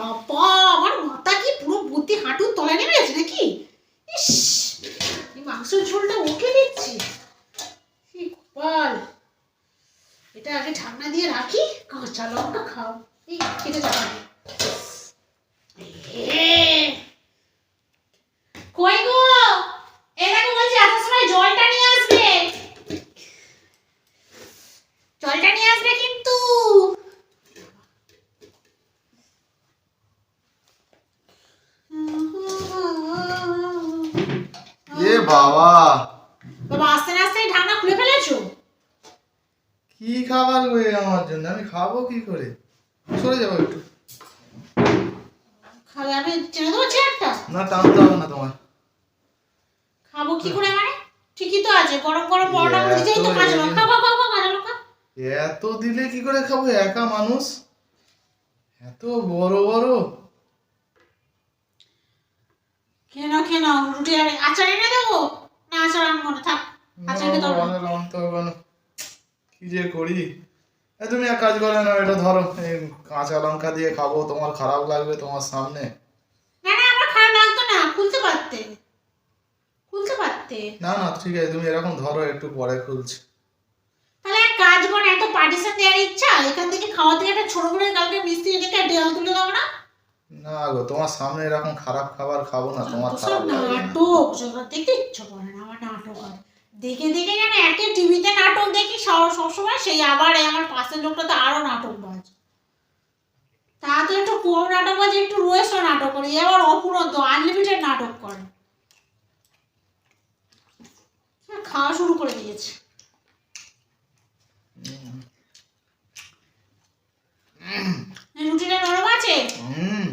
বাবা, আমার মাথা কি পুরো বুদ্ধি হাঁটুর তলায় নেমে গেছে নাকি? ইস, এই মাংসের ঝোলটা ওকে দিচ্ছি। কি কপাল এটা আগে ঢাকনা দিয়ে রাখি, কাঁচা লঙ্কা খাও। এই, খেতে যাবে কই গো এটাকে বলছি আসার সময় জলটা নিয়ে আসবে জলটা নিয়ে আসবে কিন্তু এ বাবা। বাবা আস্তে আস্তে ঢাকনা খুলে ফেলেছো? কি খাবার গো আমার জন্য? আমি খাব কি করে? সরে যাব একটু। খাবে আমি চেনে দেবো চেয়ারটা? না টানতে হবে না তোমার খাব কি করে মানে? ঠিকই তো আছে গরম গরম পরোটা করে দিতেই তো কাঁচা লঙ্কা খাও খাও খাও কাঁচা লঙ্কা। এত দিলে কি করে খাব? একা মানুষ? এত বড় বড়? কেন কেন রুটি আর আচার এনে দেবো? না আচার আনব না থাক। কি যে করি? এ তুমি এক কাজ করে না এটা ধরো। এই কাঁচা লঙ্কা দিয়ে খাব তোমার খারাপ লাগবে তোমার সামনে। না না আমার খারাপ লাগতো না খুলতে পারতে। খুলতে পারতে। না না ঠিক আছে তুমি এরকম ধরো একটু পরে খুলছি। তাহলে এক কাজ করো এত পার্টিশন দেওয়ার ইচ্ছা এখান থেকে খাওয়া থেকে একটা ছোট করে কালকে মিস্ত্রি রেখে ডেল তুলে দাও না। না গো তোমার সামনে এরকম খারাপ খাবার খাব না তোমার খারাপ নাটক সেগুলো দেখতে ইচ্ছা করে না আমার নাটক হয় দেখে দেখে যেন একে টিভিতে নাটক দেখি সব- সবসময় সেই আবার আমার পাশের লোকটা তো আরও নাটক বাজ। তা তো একটু কম নাটক বাজে একটু রয়েছে নাটক করে এ আবার অপুরন্ত আনলিমিটেড নাটক করে। খাওয়া শুরু করে দিয়েছে। রুটিটা নরম আছে? হুম।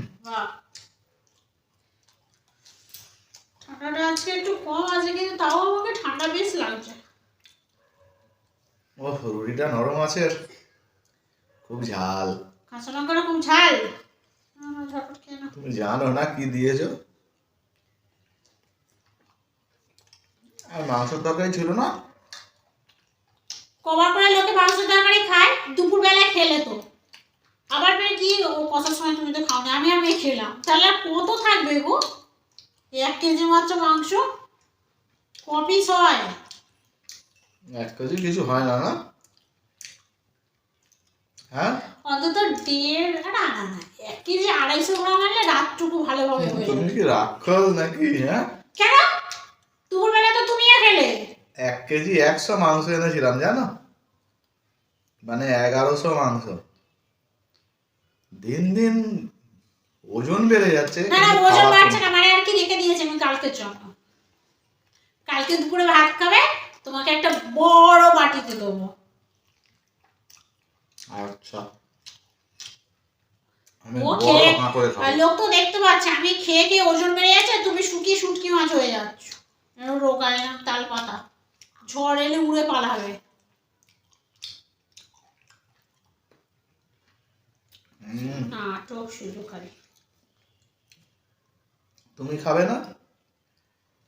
ঠান্ডাটা আজকে একটু কম আছে কিন্তু তাও আমাকে ঠান্ডা বেশ লাগছে। ও রুটিটা নরম আছে। খুব ঝাল। কাঁচা লঙ্কাটা খুব ঝাল? তুমি জানো না কি দিয়েছ? আর মাংসের তরকারি ছিল না? কবার করে লোকে মাংস তরকারি খায় দুপুর বেলায় খেলে তো। আবার মানে কি ও কষার সময় তুমি তো খাও না আমি আমি খেলাম। তাহলে আর কত থাকবে গো? এক কেজি মাত্র মাংস? ক পিস হয়? এক কেজি কিছু হয় না না? হ্যাঁ? অন্তত দেড় না না না এক কেজি আড়াইশো গ্রাম আনলে রাতটুকু ভালোভাবে হয়ে তুমি যাবে। কি রাক্ষস নাকি হ্যাঁ? কেন? তো তুমিও খেলে। এক কেজি একশো মাংস এনেছিলাম জানো? মানে এগারোশো মাংস। দিন দিন ওজন বেড়ে যাচ্ছে না না ওজন বাড়ছে না মানে আর কি রেখে দিয়েছে আমি কালকের জন্য। কালকে দুপুরে ভাত খাবে তোমাকে একটা বড় বাটিতে দেবো। আচ্ছা। লোক তো দেখতে পাচ্ছে আমি খেয়ে খেয়ে ওজন বেড়ে যাচ্ছে তুমি শুকিয়ে শুটকি মাছ হয়ে যাচ্ছ। রোগায় না তাল পাতা। ঝড় এলে উড়ে পালাবে হুম, শুরু তুমি খাবে না?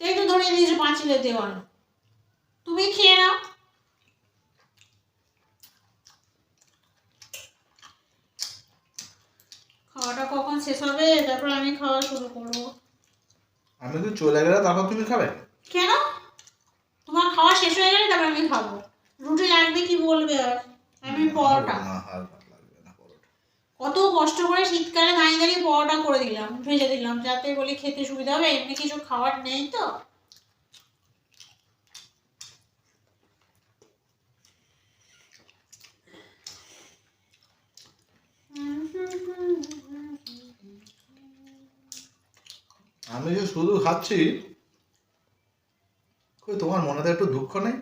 এই তো ধরে পাঁচিলে দেওয়াল তুমি খেয়ে নাও। খাওয়াটা কখন শেষ হবে? তারপর আমি খাওয়া শুরু করব। আমি তো চলে গেলে তারপর তুমি খাবে? কেন? তোমার খাওয়া শেষ হয়ে গেলে তারপর আমি খাব। রুটি লাগবে কি বলবে আর? আমি পরোটা না আর ভালো লাগবে না পরোটা কত কষ্ট করে শীতকালে দাঁড়িয়ে দাঁড়িয়ে পরোটা করে দিলাম ভেজে দিলাম যাতে বলি খেতে সুবিধা হবে এমনি কিছু খাওয়ার নেই তো। আমি যে শুধু খাচ্ছি তোমার মনে তো একটু দুঃখ নেই?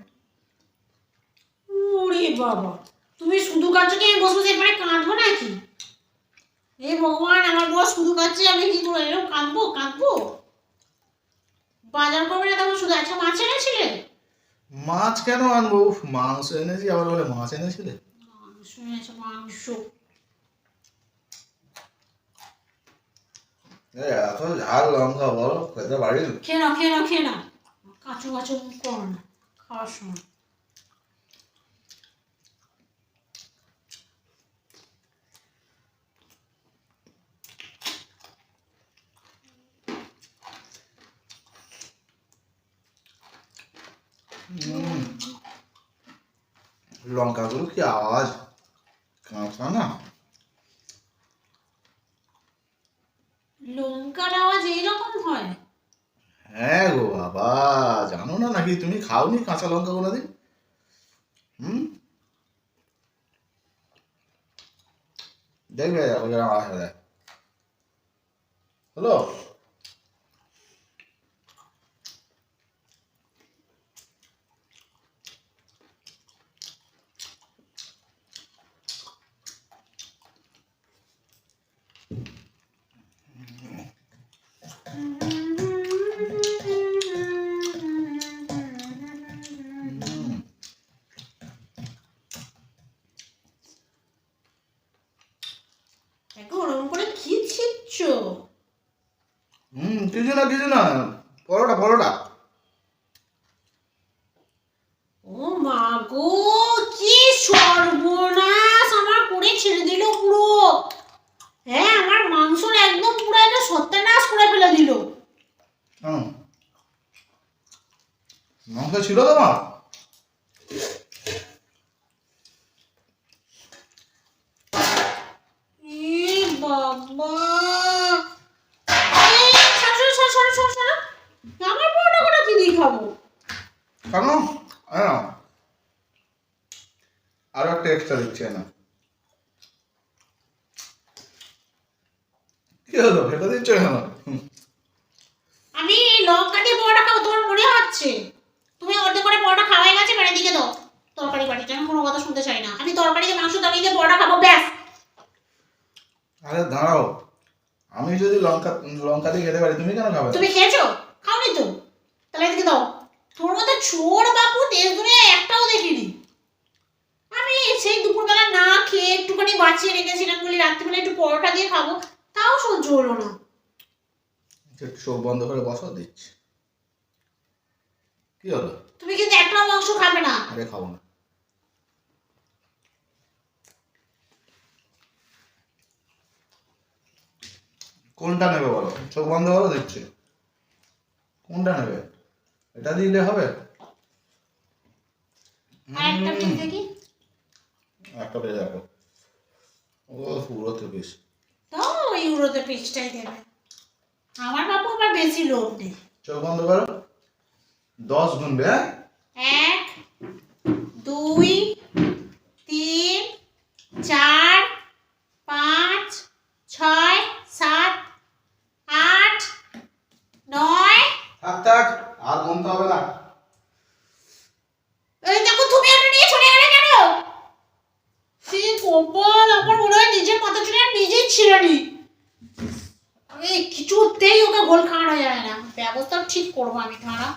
ওরে বাবা তুমি শুধু কাচ্ছ কি আমি বসে বসে এবারে কাঁদবো নাকি? হে ভগবান আমার বস শুধু কাচ্ছে আমি কি করে এরকম কাঁদবো কাঁদবো? বাজার করবে না তখন শুধু আজকে মাছ এনেছিলে মাছ কেন আনব? উফ, মাংস এনেছি আবার বলে মাছ এনেছিলে? মাংস এনেছে মাংস। এত ঝাল লঙ্কা বলো খেতে পারি খেয়ে নাও খেয়ে নাও খেয়ে নাও। কাঁচু কাঁচু মুখ না খাওয়ার সময়। লঙ্কাগুলো কি আওয়াজ? কাঁচা না? লঙ্কার আওয়াজ এইরকম হয়? হ্যাঁ গো বাবা জানো না নাকি তুমি খাওনি কাঁচা লঙ্কা কোনোদিন? হুম? দেখবে ওই আওয়াজ হলো হুম। দেখো ওরকম করে কি ছিচ্ছ হুম কিছু না কিছু না। পরোটা পরোটা ও মা গো কি সর্বনাশ আমার করে ছেড়ে দিল পুরো হ্যাঁ আমার মাংসর একদম পুরো একটা সত্যানাশ করে ফেলে দিল হুম মাংস ছিল তোমার এ বাবা এই, সরো, সরো, সরো, সরো, সরো। আমার পরোটা কটা কি দিয়ে খাব। কেন? আরও একটা এক্সট্রা দিচ্ছি না। কি হলো? ফেলে দিচ্ছ কেন? আমি এই লঙ্কা দিয়ে পরোটা খাব তোমার মনে হচ্ছে? তুমি অর্ধেক করে পরোটা খাওয়াই গেছে মানে দিকে দাও। তরকারি বাটিটা আমি কোনো কথা শুনতে চাই না? আমি তরকারি দিয়ে মাংস তরকারি দিয়ে পরোটা খাব ব্যাস। আরে দাঁড়াও। আমি যদি লঙ্কা লঙ্কা দিয়ে খেতে পারি তুমি কেন খাবে? তুমি খেয়েছো? খাওনি তো। তাহলে এদিকে দাও। তোর মতো চোর বাপু দেশ দুনিয়ায় একটাও দেখিনি। আমি সেই দুপুরবেলা না খেয়ে একটুখানি বাঁচিয়ে রেখেছিলাম বলি রাত্রিবেলা একটু পরোটা দিয়ে খাব তাও সহ্য হলো না। চোখ বন্ধ করে বসো দিচ্ছি। কি হলো তুমি কিন্তু একটাও মাংস খাবে না। আরে খাব না। কোনটা নেবে বলো? চোখ বন্ধ করো দিচ্ছি কোনটা নেবে? এটা দিলে হবে? আর একটা হুম, পিস দেখি একটা পেয়ে যাব। ও পুরো তো তো ইউরোতে পিসটাই দেবে। আমার বাপু আবার বেশি লোভ নেই। চোখ বন্ধ করো। দশ গুনবে এক দুই তিন চার পাঁচ ছয় সাত আট নয়। থাক থাক আর গুনতে হবে না। এই দেখো তুমি এটা নিয়ে গেলে কেন? সে কপাল আমার মনে হয় নিজের মাথা নিজেই ছিঁড়ে নি এই কিছুতেই ওকে গোল খাওয়ানো যায় না। ব্যবস্থা ঠিক করব আমি খাওয়া